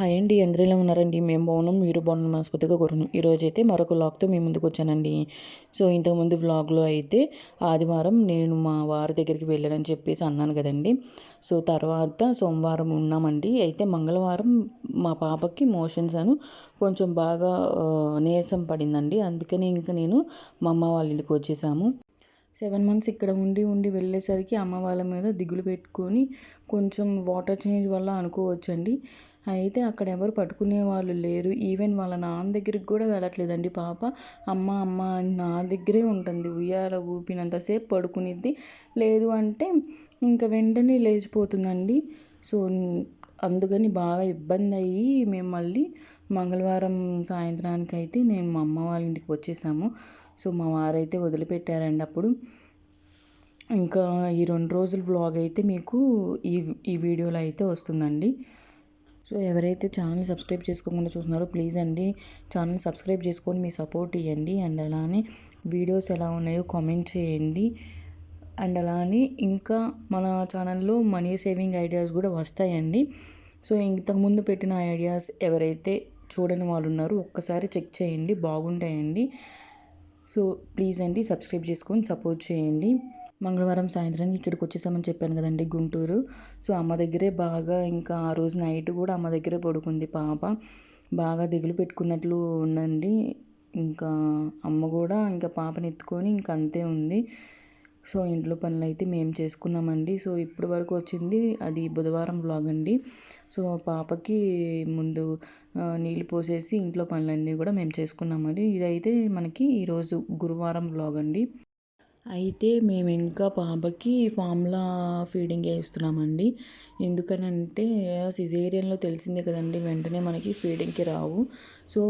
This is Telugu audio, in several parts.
హాయ్ అండి అందరూ ఉన్నారండి. మేము బాగున్నాం మీరు బాగున్నాం మనస్ఫూర్తిగా కోరుకున్నాం ఈరోజు అయితే మరొక వ్లాగ్తో మేము ముందుకు వచ్చానండి. సో ఇంతకుముందు వ్లాగ్లో అయితే ఆదివారం నేను మా వారి దగ్గరికి వెళ్ళానని చెప్పేసి అన్నాను కదండి. సో తర్వాత సోమవారం ఉన్నామండి. అయితే మంగళవారం మా పాపకి మోషన్స్ అను కొంచెం బాగా నీరసం పడిందండి. అందుకని ఇంకా నేను మా అమ్మ వాళ్ళ ఇంటికి వచ్చేసాము. సెవెన్ మంత్స్ ఇక్కడ ఉండి ఉండి వెళ్ళేసరికి అమ్మ వాళ్ళ మీద దిగులు పెట్టుకొని కొంచెం వాటర్ చేంజ్ వల్ల అనుకోవచ్చండి. అయితే అక్కడ ఎవరు పట్టుకునే వాళ్ళు లేరు. ఈవెన్ వాళ్ళ నాన్న దగ్గరికి కూడా వెళ్ళట్లేదండి పాప. అమ్మ అమ్మ అని నా దగ్గరే ఉంటుంది. ఉయ్యాల ఊపినంతసేపు పడుకునిద్ది. లేదు అంటే ఇంకా వెంటనే లేచిపోతుందండి. సో అందుకని బాగా ఇబ్బంది అయ్యి మేము మళ్ళీ మంగళవారం సాయంత్రానికి అయితే నేను మా అమ్మ వాళ్ళ ఇంటికి వచ్చేసాము. సో మా వారైతే వదిలిపెట్టారండి అప్పుడు. ఇంకా ఈ రెండు రోజుల వ్లాగ్ అయితే మీకు ఈ ఈ వీడియోలో అయితే వస్తుందండి. సో ఎవరైతే ఛానల్ సబ్స్క్రైబ్ చేసుకోకుండా చూస్తున్నారో ప్లీజ్ అండి ఛానల్ సబ్స్క్రైబ్ చేసుకొని మీ సపోర్ట్ ఇవ్వండి అండ్ అలానే వీడియోస్ ఎలా ఉన్నాయో కామెంట్ చేయండి. అండ్ అలానే ఇంకా మన ఛానల్లో మనీ సేవింగ్ ఐడియాస్ కూడా వస్తాయండి. సో ఇంతకుముందు పెట్టిన ఐడియాస్ ఎవరైతే చూడని వాళ్ళు ఉన్నారో ఒక్కసారి చెక్ చేయండి బాగుంటాయండి. సో ప్లీజ్ అండి సబ్స్క్రైబ్ చేసుకొని సపోర్ట్ చేయండి. మంగళవారం సాయంత్రానికి ఇక్కడికి వచ్చేసామని చెప్పాను కదండి గుంటూరు. సో అమ్మ దగ్గరే బాగా ఇంకా ఆ రోజు నైట్ కూడా అమ్మ దగ్గరే పడుకుంది పాప. బాగా దిగులు పెట్టుకున్నట్లు ఉందండి. ఇంకా అమ్మ కూడా ఇంకా పాపని ఎత్తుకొని ఇంకా అంతే ఉంది. సో ఇంట్లో పనులు అయితే మేము చేసుకున్నామండి. సో ఇప్పటి వరకు వచ్చింది అది బుధవారం బ్లాగ్ అండి. సో పాపకి ముందు నీళ్ళు పోసేసి ఇంట్లో పనులన్నీ కూడా మేము చేసుకున్నామండి. ఇదైతే మనకి ఈరోజు గురువారం వ్లాగ్ అండి. అయితే మేము ఇంకా పాపకి ఫార్ములా ఫీడింగ్ వేస్తున్నామండి ఎందుకనంటే సిజేరియన్లో తెలిసిందే కదండి వెంటనే మనకి ఫీడింగ్కి రావు. సో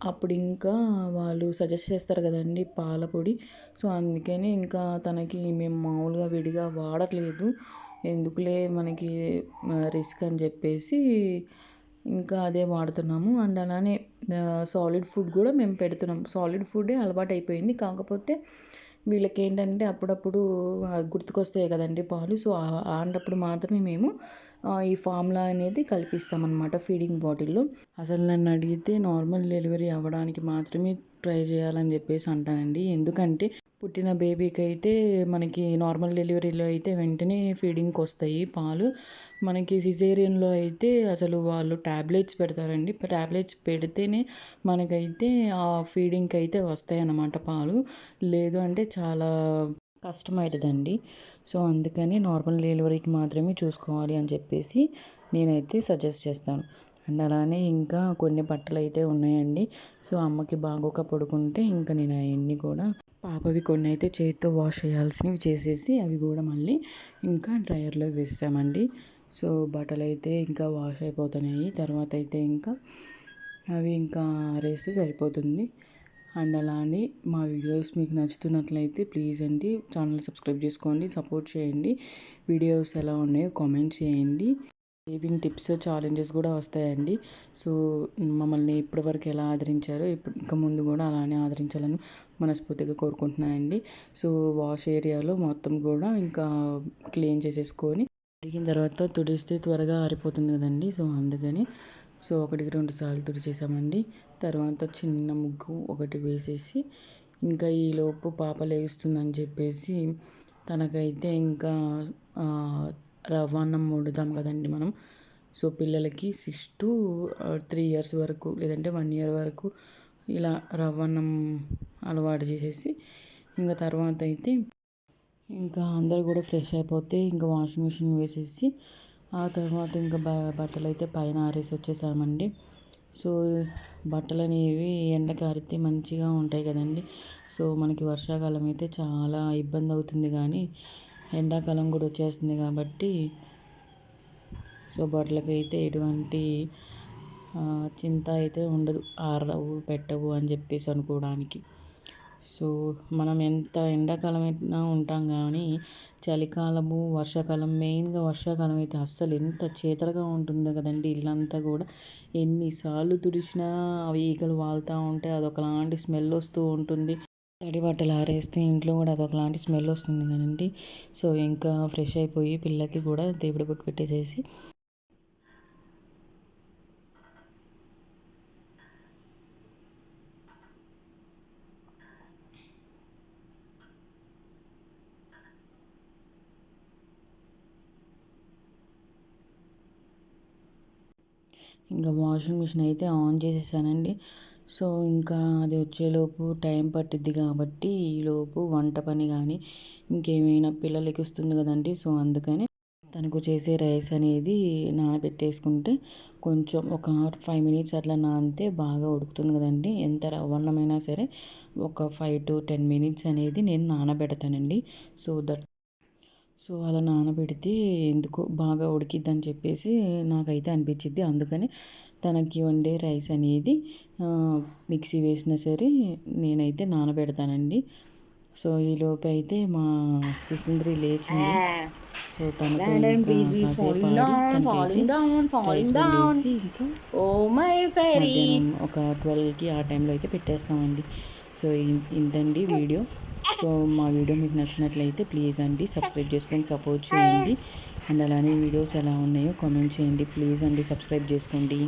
అప్పుడు ఇంకా వాళ్ళు సజెస్ట్ చేస్తారు కదండి పాలపొడి సో అందుకని ఇంకా తనకి మేము మామూలుగా విడిగా వాడట్లేదు. ఎందుకులే మనకి రిస్క్ అని చెప్పేసి ఇంకా అదే వాడుతున్నాము. అండ్ అలానే సాలిడ్ ఫుడ్ కూడా మేము పెడుతున్నాం. సాలిడ్ ఫుడ్ అలవాటు అయిపోయింది కాకపోతే వీళ్ళకి ఏంటంటే అప్పుడప్పుడు గుర్తుకొస్తాయి కదండి పాలు. సో అలాంటప్పుడు మాత్రమే మేము ఈ ఫార్ములా అనేది కల్పిస్తామన్నమాట ఫీడింగ్ బాటిల్లో. అసలు నన్ను అడిగితే నార్మల్ డెలివరీ అవ్వడానికి మాత్రమే ట్రై చేయాలని చెప్పేసి అంటానండి. ఎందుకంటే పుట్టిన బేబీకి అయితే మనకి నార్మల్ డెలివరీలో అయితే వెంటనే ఫీడింగ్కి వస్తాయి పాలు. మనకి సిజేరియన్లో అయితే అసలు వాళ్ళు ట్యాబ్లెట్స్ పెడతారండి. ట్యాబ్లెట్స్ పెడితేనే మనకైతే ఆ ఫీడింగ్కి అయితే వస్తాయి అన్నమాట పాలు. లేదు అంటే చాలా కష్టమవుతుందండి సో అందుకని నార్మల్ డెలివరీకి మాత్రమే చూసుకోవాలి అని చెప్పేసి నేనైతే సజెస్ట్ చేస్తాను. అండ్ అలానే ఇంకా కొన్ని బట్టలు అయితే ఉన్నాయండి. సో అమ్మకి బాగోక పడుకుంటే ఇంకా నేను అవన్నీ కూడా పాపవి కొన్ని అయితే చేతితో వాష్ చేయాల్సినవి చేసేసి అవి కూడా మళ్ళీ ఇంకా డ్రయర్లో వేసామండి సో బట్టలు అయితే ఇంకా వాష్ అయిపోతున్నాయి. తర్వాత అయితే ఇంకా అవి ఇంకా ఆరేస్తే సరిపోతుంది. అండ్ అలానే మా వీడియోస్ మీకు నచ్చుతున్నట్లయితే ప్లీజ్ అండి ఛానల్ సబ్స్క్రైబ్ చేసుకోండి సపోర్ట్ చేయండి. వీడియోస్ ఎలా ఉన్నాయో కామెంట్ చేయండి. సేవింగ్ టిప్స్ ఛాలెంజెస్ కూడా వస్తాయండి. సో మమ్మల్ని ఇప్పటివరకు ఎలా ఆదరించారో ఇప్పుడు ఇంకా ముందు కూడా అలానే ఆదరించాలని మనస్ఫూర్తిగా కోరుకుంటున్నానండి. సో వాష్ ఏరియాలో మొత్తం కూడా ఇంకా క్లీన్ చేసేసుకొని అడిగిన తర్వాత తుడిస్తే త్వరగా ఆరిపోతుంది కదండి. సో అందుకని సో ఒకటికి రెండు సార్లు తుడిచేసామండి. తర్వాత చిన్న ముగ్గు ఒకటి వేసేసి ఇంకా ఈలోపు పాప లేస్తుందని చెప్పేసి తనకైతే ఇంకా రవ్వ అన్నం వండుతాం కదండి మనం. సో పిల్లలకి సిక్స్ టు త్రీ ఇయర్స్ వరకు లేదంటే వన్ ఇయర్ వరకు ఇలా రవ్వ అన్నం అలవాటు చేసేసి ఇంకా తర్వాత అయితే ఇంకా అందరు కూడా ఫ్రెష్ అయిపోతే ఇంకా వాషింగ్ మిషన్ వేసేసి ఆ తర్వాత ఇంకా బ బట్టలు అయితే పైన ఆరేసి వచ్చేసామండి. సో బట్టలు అనేవి ఎండకు ఆరితే మంచిగా ఉంటాయి కదండి. సో మనకి వర్షాకాలం అయితే చాలా ఇబ్బంది అవుతుంది కానీ ఎండాకాలం కూడా వచ్చేస్తుంది కాబట్టి సో బట్టలకి అయితే ఎటువంటి చింత అయితే ఉండదు. ఆరవు పెట్టవు అని చెప్పేసి అనుకోవడానికి. సో మనం ఎంత ఎండాకాలం అయినా ఉంటాం కానీ చలికాలము వర్షాకాలం మెయిన్గా వర్షాకాలం అయితే అస్సలు ఎంత చీతరగా ఉంటుందో కదండి ఇల్లంతా కూడా. ఎన్నిసార్లు తుడిచినా అవి ఈగలు వాలుతూ ఉంటాయి అదొకలాంటి స్మెల్ వస్తూ ఉంటుంది. తడి బట్టలు ఆరేస్తే ఇంట్లో కూడా అదొకలాంటి స్మెల్ వస్తుంది కానండి. సో ఇంకా ఫ్రెష్ అయిపోయి పిల్లకి కూడా దేవుడి బొట్టు పెట్టేసేసి ఇంకా వాషింగ్ మిషన్ అయితే ఆన్ చేసేసానండి. సో ఇంకా అది వచ్చేలోపు టైం పట్టిద్ది కాబట్టి ఈలోపు వంట పని కానీ ఇంకేమైనా పిల్లలకి ఇస్తుంది కదండి సో అందుకని తనకు చేసే రైస్ అనేది నానబెట్టేసుకుంటే కొంచెం ఒక ఫైవ్ మినిట్స్ అట్లా నానితే బాగా ఉడుకుతుంది కదండి. ఎంత రవ్వన్నమైనా సరే ఒక ఫైవ్ టు టెన్ మినిట్స్ అనేది నేను నానబెడతానండి. సో దట్ సో అలా నానబెడితే ఎందుకో బాగా ఉడికిద్దని చెప్పేసి నాకైతే అనిపించిద్ది. అందుకని తనకి వండే రైస్ అనేది మిక్సీ వేసినా సరే నేనైతే నానబెడతానండి. సో ఈలోపు అయితే మా సిసింద్రి లేచింది. సో తనతో మధ్యాహ్నం ఒక ట్వెల్వ్కి ఆ టైంలో అయితే పెట్టేస్తామండి. సో ఇంతండి వీడియో. సో మా వీడియో మీకు నచ్చినట్లయితే ప్లీజ్ అండి సబ్స్క్రైబ్ చేసుకొని సపోర్ట్ చేయండి. అండ్ అలానే వీడియోస్ ఎలా ఉన్నాయో కామెంట్ చేయండి. ప్లీజ్ అండి సబ్స్క్రైబ్ చేసుకోండి.